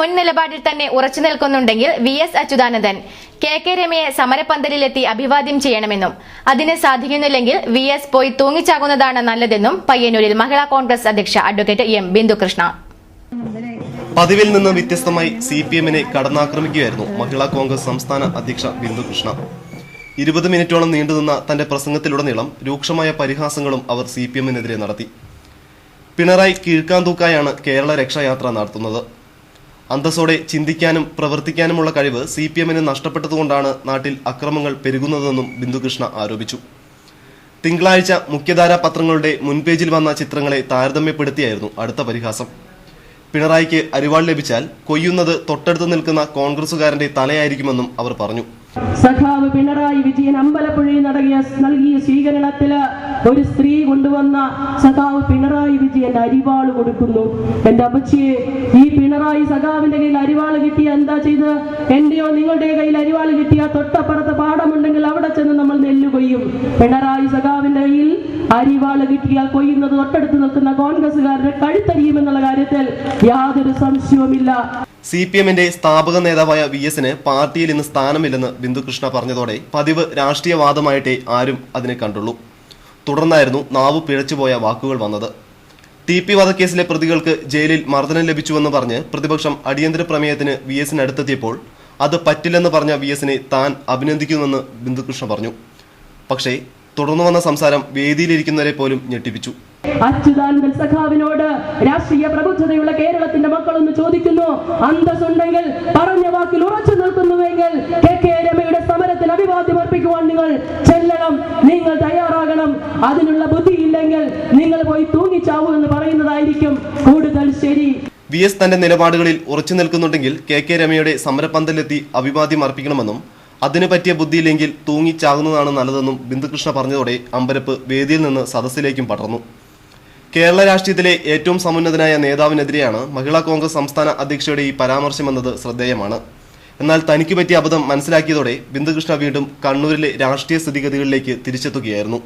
മുൻ നിലപാടിൽ തന്നെ ഉറച്ചു നിൽക്കുന്നുണ്ടെങ്കിൽ V S Achuthanandan K K രമയെ സമരപന്തലിലെത്തി അഭിവാദ്യം ചെയ്യണമെന്നും അതിന് സാധിക്കുന്നില്ലെങ്കിൽ വി എസ് പോയി തൂങ്ങിച്ചാകുന്നതാണ് നല്ലതെന്നും പയ്യന്നൂരിൽ മഹിളാ കോൺഗ്രസ് അധ്യക്ഷ അഡ്വക്കേറ്റ് എം ബിന്ദുകൃഷ്ണ. പതിവിൽ നിന്ന് വ്യത്യസ്തമായി സി പി എമ്മിനെ കടന്നാക്രമിക്കുകയായിരുന്നു മഹിളാ കോൺഗ്രസ് സംസ്ഥാന അധ്യക്ഷ ബിന്ദുകൃഷ്ണ. ഇരുപത് മിനിറ്റോളം നീണ്ടുനിന്ന തന്റെ പ്രസംഗത്തിലുടനീളം രൂക്ഷമായ പരിഹാസങ്ങളും അവർ സി പി എമ്മിനെതിരെ നടത്തി. പിണറായി കീഴ്ക്കാന്തൂക്കായാണ് കേരള രക്ഷായാത്ര നടത്തുന്നത്. അന്തസ്സോടെ ചിന്തിക്കാനും പ്രവർത്തിക്കാനുമുള്ള കഴിവ് സി പി എമ്മിന് നഷ്ടപ്പെട്ടതുകൊണ്ടാണ് നാട്ടിൽ അക്രമങ്ങൾ പെരുകുന്നതെന്നും ബിന്ദുകൃഷ്ണ ആരോപിച്ചു. തിങ്കളാഴ്ച മുഖ്യധാരാ പത്രങ്ങളുടെ മുൻപേജിൽ വന്ന ചിത്രങ്ങളെ താരതമ്യപ്പെടുത്തിയായിരുന്നു അടുത്ത പരിഹാസം. പിണറായിക്ക് അരിവാൾ ലഭിച്ചാൽ കൊയ്യുന്നത് തൊട്ടടുത്ത് നിൽക്കുന്ന കോൺഗ്രസുകാരന്റെ തലയായിരിക്കുമെന്നും അവർ പറഞ്ഞു. സഖാവ് പിണറായി വിജയൻ അമ്പലപ്പുഴയിൽ നടകിയ നൽകിയ സ്വീകരണത്തിൽ ഒരു സ്ത്രീ കൊണ്ടുവന്ന സഖാവ് പിണറായി വിജയൻ അരിവാൾ കൊടുക്കുന്നു. എന്റെ അമ്മച്ചിയെ ഈ പിണറായി സഖാവിന്റെ കയ്യിൽ അരിവാൾ കിട്ടിയ എന്താ ചെയ്ത്? എന്റെയോ നിങ്ങളുടെ കയ്യിൽ അരിവാൾ കിട്ടിയ തൊട്ടപ്പുറത്ത് പാടമുണ്ടെങ്കിൽ അവിടെ ചെന്ന് നമ്മൾ നെല്ല് കൊയ്യും പിണറായി സഖാവിന്റെ കയ്യിൽ അരിവാൾ കിട്ടിയാൽ കൊയ്യുന്നത് തൊട്ടടുത്ത് നിൽക്കുന്ന കോൺഗ്രസുകാരുടെ കഴുത്തരിയുമെന്നുള്ള കാര്യത്തിൽ യാതൊരു സംശയവുമില്ല. സി പി എമ്മിന്റെ സ്ഥാപക നേതാവായ വി എസിന് പാർട്ടിയിൽ ഇന്ന് സ്ഥാനമില്ലെന്ന് ബിന്ദുകൃഷ്ണ പറഞ്ഞതോടെ പതിവ് രാഷ്ട്രീയവാദമായിട്ടേ ആരും അതിനെ കണ്ടുള്ളൂ. തുടർന്നായിരുന്നു നാവ് പിഴച്ചുപോയ വാക്കുകൾ വന്നത്. ടി പി വധക്കേസിലെ പ്രതികൾക്ക് ജയിലിൽ മർദ്ദനം ലഭിച്ചുവെന്ന് പറഞ്ഞ് പ്രതിപക്ഷം അടിയന്തര പ്രമേയത്തിന് വി എസിന് അടുത്തെത്തിയപ്പോൾ അത് പറ്റില്ലെന്ന് പറഞ്ഞ വി എസിനെ താൻ അഭിനന്ദിക്കുമെന്ന് ബിന്ദുകൃഷ്ണ പറഞ്ഞു. പക്ഷേ തുടർന്നു വന്ന സംസാരം വേദിയിലിരിക്കുന്നവരെ പോലും ഞെട്ടിപ്പിച്ചു. അച്യുതാനന്ദൻ സഖാവിനോട് രാഷ്ട്രീയ പ്രബുദ്ധതയുള്ള കേരളത്തിന്റെ മക്കളൊന്ന് ചോദിക്കുന്നു. അന്തസ്സുണ്ടെങ്കിൽ പറഞ്ഞ വാക്കിൽ ഉറച്ചു നിൽക്കുന്നുവെങ്കിൽ കെ കെ രമയുടെ സമരത്തിന് അഭിവാദ്യം അർപ്പിക്കുവാൻ നിങ്ങൾ ചെല്ലണം നിങ്ങൾ തയ്യാറാകണം. അതിനുള്ള ബുദ്ധി ഇല്ലെങ്കിൽ നിങ്ങൾ പോയി തൂങ്ങിച്ചാവൂ എന്ന് പറയുന്നതായിരിക്കും കൂടുതൽ ശരി. വി എസ് തന്റെ നിലപാടുകളിൽ ഉറച്ചു നിൽക്കുന്നുണ്ടെങ്കിൽ കെ കെ രമയുടെ സമരപന്തലെത്തി അഭിവാദ്യം അർപ്പിക്കണമെന്നും അതിനു പറ്റിയ ബുദ്ധിയില്ലെങ്കിൽ തൂങ്ങിച്ചാകുന്നതാണ് നല്ലതെന്നും ബിന്ദുകൃഷ്ണ പറഞ്ഞതോടെ അമ്പരപ്പ് വേദിയിൽ നിന്ന് സദസ്സിലേക്കും പടർന്നു. കേരള രാഷ്ട്രീയത്തിലെ ഏറ്റവും സമുന്നതനായ നേതാവിനെതിരെയാണ് മഹിളാ കോൺഗ്രസ് സംസ്ഥാന അധ്യക്ഷയുടെ ഈ പരാമർശമെന്നത് ശ്രദ്ധേയമാണ്. എന്നാൽ തനിക്ക് പറ്റിയ അബദ്ധം മനസ്സിലാക്കിയതോടെ ബിന്ദുകൃഷ്ണ വീണ്ടും കണ്ണൂരിലെ രാഷ്ട്രീയ സ്ഥിതിഗതികളിലേക്ക് തിരിച്ചെത്തുകയായിരുന്നു.